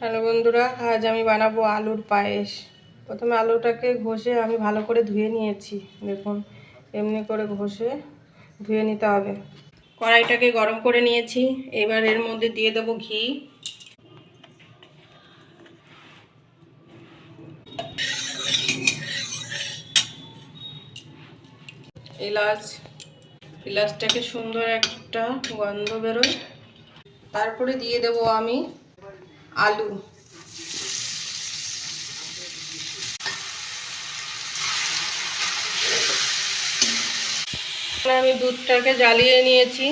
Hello বন্ধুরা, আজ আমি বানাবো আলুর পায়েস। প্রথমে আলুটাকে ঘষে আমি ভালো করে ধুয়ে নিয়েছি। দেখুন, এমনি করে ঘষে ধুয়ে নিতে হবে। কড়াইটাকে গরম করে নিয়েছি। এবার এর মধ্যে দিয়ে দেবো ঘি। এলাচ। এলাচটাকে সুন্দর একটা গন্ধ বেরোয়। তারপরে দিয়ে দেব আমি আলু। আমি দুধটাকে জ্বালিয়ে নিয়েছি।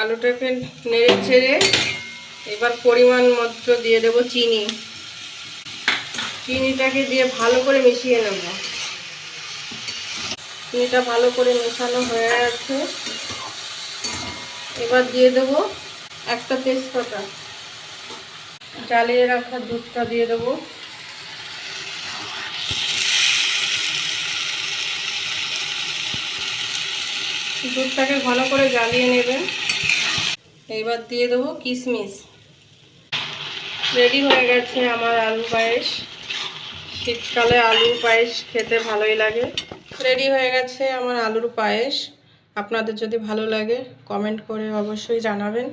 আলুটাকে নেড়ে ছেড়ে এবার পরিমাণ মতো দিয়ে দেব চিনি। চিনিটাকে দিয়ে ভালো করে মিশিয়ে নেব। চিনিটা ভালো করে মেশানো হয়ে আছে এবার দিয়ে দেব একটা তেজপাতা। জ্বালিয়ে রাখা দুধটা দিয়ে দেব। দুধটাকে ঘন করে জ্বালিয়ে নেবেন। এইবার দিয়ে দেবো কিশমিশ। রেডি হয়ে গেছে আমার আলু পায়েস। শীতকালে আলুর পায়েস খেতে ভালোই লাগে। রেডি হয়ে গেছে আমার আলুর পায়েস। আপনাদের যদি ভালো লাগে কমেন্ট করে অবশ্যই জানাবেন।